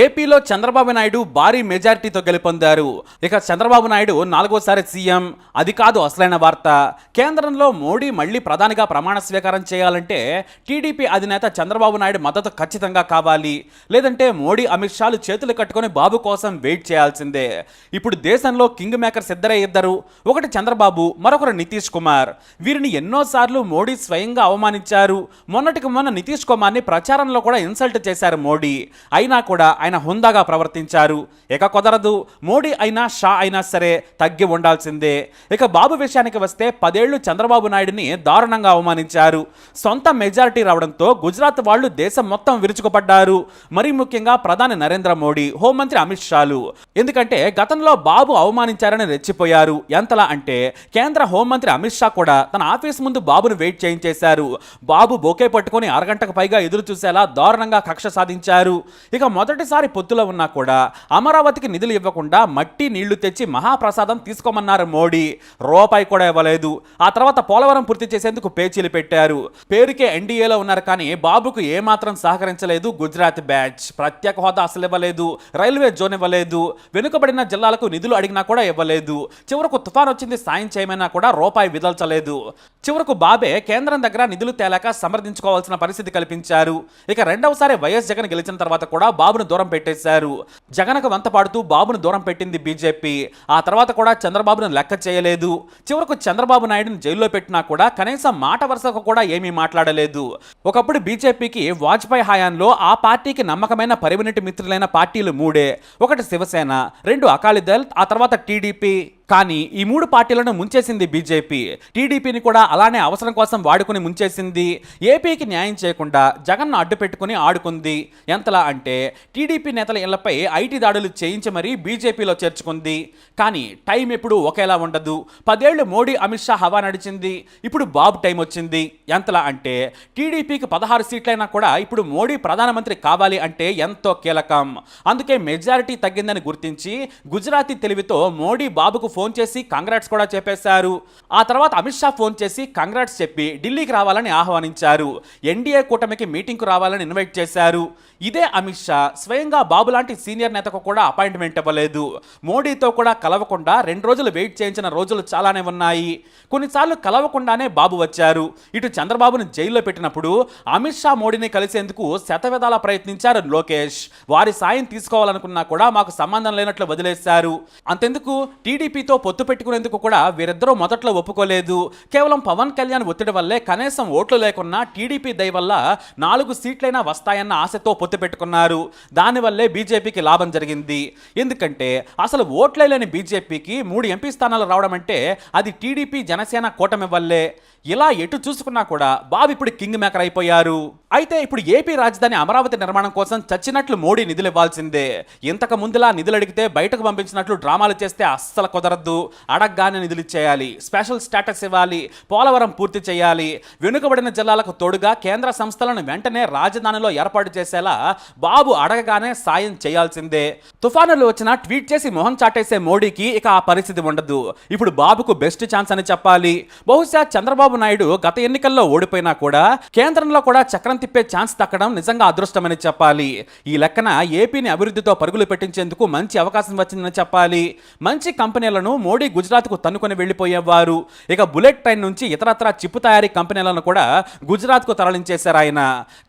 ఏపీలో చంద్రబాబు నాయుడు భారీ మెజారిటీతో గెలుపొందారు. ఇక చంద్రబాబు నాయుడు నాలుగోసారి సీఎం అది కాదు అసలైన వార్త. కేంద్రంలో మోడీ మళ్ళీ ప్రధానిగా ప్రమాణ స్వీకారం చేయాలంటే టీడీపీ అధినేత చంద్రబాబు నాయుడు మద్దతు ఖచ్చితంగా కావాలి. లేదంటే మోడీ అమిత్ షాలు చేతులు కట్టుకొని బాబు కోసం వెయిట్ చేయాల్సిందే. ఇప్పుడు దేశంలో కింగ్ మేకర్స్ ఇద్దరే ఇద్దరు. ఒకటి చంద్రబాబు మరొకరు నితీష్ కుమార్. వీరిని ఎన్నోసార్లు మోడీ స్వయంగా అవమానించారు. మొన్నటికి మొన్న నితీష్ కుమార్ని ప్రచారంలో కూడా ఇన్సల్ట్ చేశారు మోడీ. అయినా కూడా ఆయన హుందాగా ప్రవర్తించారు. ఇక కుదరదు మోడీ అయినా షా అయినా సరే తగ్గి ఉండాల్సిందే. ఇక బాబు విషయానికి వస్తే పదేళ్ళు చంద్రబాబు నాయుడిని దారుణంగా అవమానించారు. సొంత మెజారిటీ రావడంతో గుజరాత్ వాళ్ళు దేశం మొత్తం విరుచుకుపడ్డారు. మరీ ముఖ్యంగా ప్రధాని నరేంద్ర మోడీ హోంమంత్రి అమిత్ షాలు. ఎందుకంటే గతంలో బాబు అవమానించారని రెచ్చిపోయారు. ఎంతలా అంటే కేంద్ర హోంమంత్రి అమిత్ షా కూడా తన ఆఫీస్ ముందు బాబును వెయిట్ చేయించేశారు. బాబు బొకే పట్టుకొని అరగంటకు పైగా ఎదురు చూసేలా దారుణంగా కక్ష సాధించారు. ఇక మొదటిసారి పొత్తులో ఉన్నా కూడా అమరావతికి నిధులు ఇవ్వకుండా మట్టి నీళ్ళు తెచ్చి మహాప్రసాదం తీసుకోమన్నారు మోడీ. రూపాయి కూడా ఇవ్వలేదు. ఆ తర్వాత పోలవరం పూర్తి చేసేందుకు పేచీలు పెట్టారు. పేరుకే ఎన్డీఏలో ఉన్నారు కానీ బాబుకు ఏమాత్రం సహకరించలేదు గుజరాత్ బ్యాచ్. ప్రత్యేక హోదా అసలు ఇవ్వలేదు. రైల్వే జోన్ ఇవ్వలేదు. వెనుకబడిన జిల్లాలకు నిధులు అడిగినా కూడా ఇవ్వలేదు. చివరకు తుఫాన్ వచ్చింది సాయం చేయమైనా కూడా రూపాయి విదల్చలేదు. చివరకు బాబే కేంద్రం దగ్గర నిధులు తేలాక సమర్థించుకోవాల్సిన పరిస్థితి కల్పించారు. ఇక రెండవసారి వైఎస్ జగన్ గెలిచిన తర్వాత కూడా బాబును దూరం పెట్టేశారు. జగన్కు వంత పాడుతూ బాబును దూరం పెట్టింది బీజేపీ. ఆ తర్వాత కూడా చంద్రబాబును లెక్క చేయలేదు. చివరకు చంద్రబాబు నాయుడుని జైల్లో పెట్టినా కూడా కనీసం మాట వరుసకు కూడా ఏమీ మాట్లాడలేదు. ఒకప్పుడు బీజేపీకి వాజ్పేయి హయాంలో ఆ పార్టీకి నమ్మకమైన పరిమినటి మిత్రులైన పార్టీలు మూడే. ఒకటి శివసేన రెండు అకాలీదళ్ ఆ తర్వాత టీడీపీ. కానీ ఈ మూడు పార్టీలను ముంచేసింది బీజేపీ. టీడీపీని కూడా అలానే అవసరం కోసం వాడుకుని ముంచేసింది. ఏపీకి న్యాయం చేయకుండా జగన్ను అడ్డు పెట్టుకుని ఆడుకుంది. ఎంతలా అంటే టీడీపీ నేతల ఇళ్ళపై ఐటీ దాడులు చేయించి మరీ బీజేపీలో చేర్చుకుంది. కానీ టైం ఎప్పుడు ఒకేలా ఉండదు. పదేళ్ళు మోడీ అమిత్ షా హవా నడిచింది. ఇప్పుడు బాబు టైం వచ్చింది. ఎంతలా అంటే టీడీపీకి పదహారు సీట్లైనా కూడా ఇప్పుడు మోడీ ప్రధానమంత్రి కావాలి అంటే ఎంతో కీలకం. అందుకే మెజారిటీ తగ్గిందని గుర్తించి గుజరాతీ తెలివితో మోడీ బాబుకు ఫోన్ ఫోన్ చేసి కంగ్రాట్స్ కూడా చెప్పేశారు. ఆ తర్వాత అమిత్ షా ఫోన్ చేసి కంగ్రాట్స్ చెప్పి ఢిల్లీకి రావాలని ఆహ్వానించారు. ఎన్డీఏ కూటమికి మీటింగ్కు రావాలని ఇన్వైట్ చేశారు. ఇదే అమిత్ షా. స్వయంగా బాబు లాంటి సీనియర్ నేతకు కూడా అపాయింట్మెంట్ ఇవ్వలేదు. మోడీతో కూడా కలవకుండా రెండు రోజులు వెయిట్ చేయించిన రోజులు చాలానే ఉన్నాయి. కొన్నిసార్లు కలవకుండానే బాబు వచ్చారు. ఇటు చంద్రబాబును జైల్లో పెట్టినప్పుడు అమిత్ షా మోడీని కలిసేందుకు శతవిధాల ప్రయత్నించారు లోకేష్. వారి సాయం తీసుకోవాలనుకున్నా కూడా మాకు సంబంధం లేనట్లు వదిలేశారు. అంతెందుకు? టీడీపీతో పొత్తు పెట్టుకునేందుకు కూడా వీరిద్దరూ మొదట్లో ఒప్పుకోలేదు. కేవలం పవన్ కళ్యాణ్ ఒత్తిడి వల్లే కనీసం ఓట్లు లేకున్నా టీడీపీ దయ వల్ల నాలుగు సీట్లైనా వస్తాయన్న ఆశతో పొత్తు పెట్టుకున్నారు. దానివల్లే బీజేపీకి లాభం జరిగింది. ఎందుకంటే అసలు ఓట్లే లేని బీజేపీకి మూడు ఎంపీ స్థానాలు రావడం అంటే అది టీడీపీ జనసేన కూటమి వల్లే. ఇలా ఎటు చూసుకున్నా కూడా బాబు ఇప్పుడు కింగ్ మేకర్ అయిపోయారు. అయితే ఇప్పుడు ఏపీ రాజధాని అమరావతి నిర్మాణం కోసం చచ్చినట్లు మోడీ నిధులు ఇవ్వాల్సిందే. ఇంతకు ముందులా నిధులు అడిగితే బయటకు పంపించినట్లు డ్రామాలు చేస్తే అస్సలు కుదరద్దు అడగగానే నిధులు ఇచ్చేయాలి. స్పెషల్ స్టేటస్ ఇవ్వాలి. పోలవరం పూర్తి చేయాలి. వెనుకబడిన జిల్లాలకు తోడుగా కేంద్ర సంస్థలను వెంటనే రాజధానిలో ఏర్పాటు చేసేలా బాబు అడగగానే సాయం చేయాల్సిందే. తుఫానులు వచ్చినా ట్వీట్ చేసి మొహం చాటేసే మోడీకి ఇక ఆ పరిస్థితి ఉండదు. ఇప్పుడు బాబుకు బెస్ట్ ఛాన్స్ అని చెప్పాలి. బహుశా చంద్రబాబు నాయుడు గత ఎన్నికల్లో ఓడిపోయినా కూడా కేంద్రంలో కూడా చక్రం తిప్పే ఛాన్స్ దక్కడం నిజంగా అదృష్టమని చెప్పాలి. ఈ లెక్కన ఏపీని అభివృద్ధితో పరుగులు పెట్టించేందుకు మంచి అవకాశం వచ్చిందని చెప్పాలి. మంచి కంపెనీలను మోడీ గుజరాత్కు తన్నుకొని వెళ్ళిపోయేవారు. ఇక బుల్లెట్ ట్రైన్ నుంచి ఇతరత్ర చిప్పు తయారీ కంపెనీలను కూడా గుజరాత్కు తరలించేశారు ఆయన.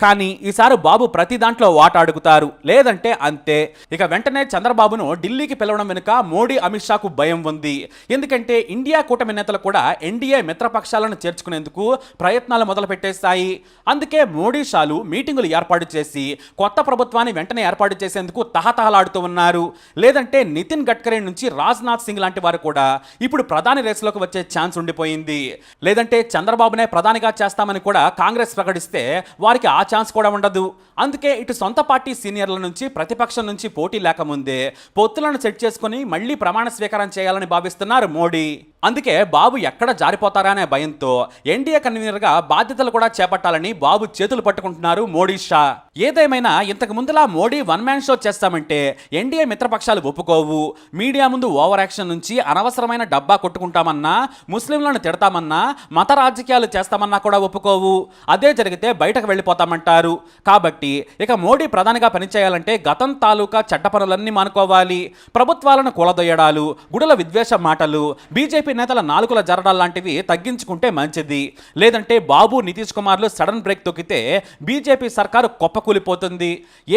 కానీ ఈసారి బాబు ప్రతి దాంట్లో వాటాడుగుతారు లేదంటే అంతే. ఇక వెంటనే చంద్రబాబును ఢిల్లీకి పిలవడం వెనుక మోడీ అమిత్ షాకు భయం ఉంది. ఎందుకంటే ఇండియా కూటమి నేతలు కూడా ఎన్డీఏ మిత్రపక్షాలను చేర్చుకునేందుకు ప్రయత్నాలు మొదలుపెట్టేశాయి. అందుకే మోడీ షాలు మీటింగులు ఏర్పాటు చేసి కొత్త ప్రభుత్వాన్ని వెంటనే ఏర్పాటు చేసేందుకు తహతహలాడుతూ ఉన్నారు. లేదంటే నితిన్ గడ్కరీ నుంచి రాజ్నాథ్ సింగ్ లాంటి వారు కూడా ఇప్పుడు ప్రధాని రేసులోకి వచ్చే ఛాన్స్ ఉండిపోయింది. లేదంటే చంద్రబాబునే ప్రధానిగా చేస్తామని కూడా కాంగ్రెస్ ప్రకటిస్తే వారికి ఆ ఛాన్స్ కూడా ఉండదు. అందుకే ఇటు సొంత పార్టీ సీనియర్ల నుంచి ప్రతిపక్షం నుంచి పోటీ లేకముందే పొత్తులను సెట్ చేసుకుని మళ్ళీ ప్రమాణ స్వీకారం చేయాలని భావిస్తున్నారు మోడీ. అందుకే బాబు ఎక్కడ జారిపోతారా అనే భయంతో ఎన్డీఏ కన్వీనర్గా బాధ్యతలు కూడా చేపట్టాలని బాబు చేతులు పట్టుకుంటున్నారు మోడీ షా. ఏదేమైనా ఇంతకు ముందులా మోడీ వన్ మ్యాన్ షో చేస్తామంటే ఎన్డీఏ మిత్రపక్షాలు ఒప్పుకోవు. మీడియా ముందు ఓవర్ యాక్షన్ నుంచి అనవసరమైన డబ్బా కొట్టుకుంటామన్నా ముస్లింలను తిడతామన్నా మత రాజకీయాలు చేస్తామన్నా కూడా ఒప్పుకోవు. అదే జరిగితే బయటకు వెళ్ళిపోతామంటారు. కాబట్టి ఇక మోడీ ప్రధానిగా పనిచేయాలంటే గతం తాలూకా చెడ్డ పనులన్నీ మానుకోవాలి. ప్రభుత్వాలను కూలదొయ్యడాలు గుడుల విద్వేష మాటలు బీజేపీ నేతల నాలుకల జరడాలు లాంటివి తగ్గించుకుంటే మంచిది. లేదంటే బాబు నితీష్ కుమార్లు సడన్ బ్రేక్ తొక్కితే బీజేపీ సర్కారు కొప్పకూలిపోతుంది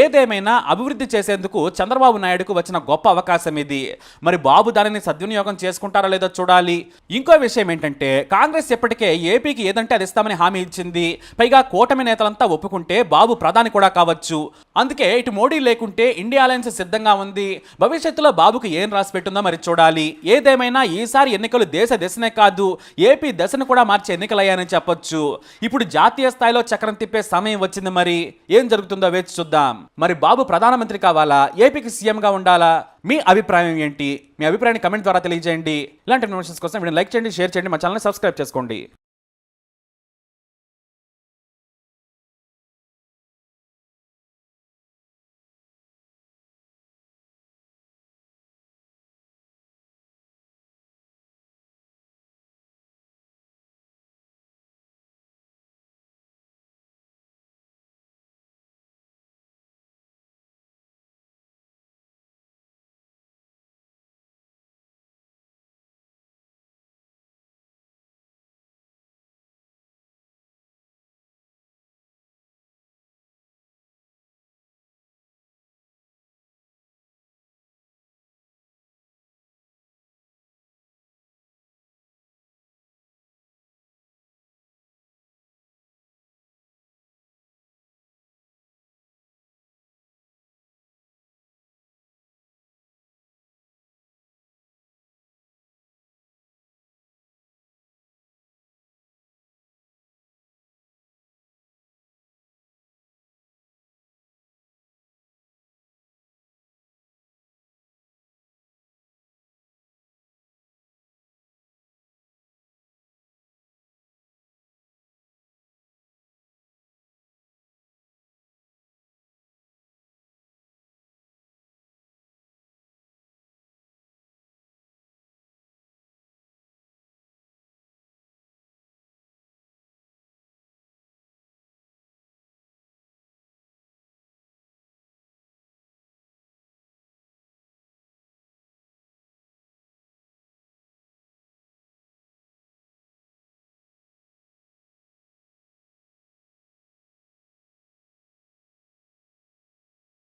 ఏదేమైనా అభివృద్ధి చేసేందుకు చంద్రబాబు నాయుడుకు వచ్చిన గొప్ప అవకాశం ఇది. మరి బాబు దానిని సద్వినియోగం చేసుకుంటారో లేదో చూడాలి. ఇంకో విషయం ఏంటంటే కాంగ్రెస్ ఇప్పటికే ఏపీకి ఏదంటే అది ఇస్తామని హామీ ఇచ్చింది. పైగా కూటమి నేతలంతా ఒప్పుకుంటే బాబు ప్రధాని కూడా కావచ్చు. అందుకే ఇటు మోడీ లేకుంటే ఇండియా అలయన్స్ సిద్ధంగా ఉంది. భవిష్యత్తులో బాబుకు ఏం రాసి పెట్టుందో మరి చూడాలి. ఏదేమైనా ఈసారి ఎన్నికలు దేశ దశనే కాదు ఏపీ దశను కూడా మార్చే ఎన్నికలయ్యాయని చెప్పొచ్చు. ఇప్పుడు జాతీయ స్థాయిలో చక్రం తిప్పే సమయం వచ్చింది మరి. ఏం జరుగుతుందో వేచి చూద్దాం. మరి బాబు ప్రధానమంత్రి కావాలా? ఏపీకి సీఎంగా ఉండాలా? మీ అభిప్రాయం ఏంటి? మీ అభిప్రాయాన్ని కమెంట్ ద్వారా తెలియజేయండి. ఇలాంటి ఇన్ఫర్మేషన్స్ కోసం వీడియో లైక్ చేయండి షేర్ చేయండి మా ఛానల్ సబ్స్క్రైబ్ చేసుకోండి.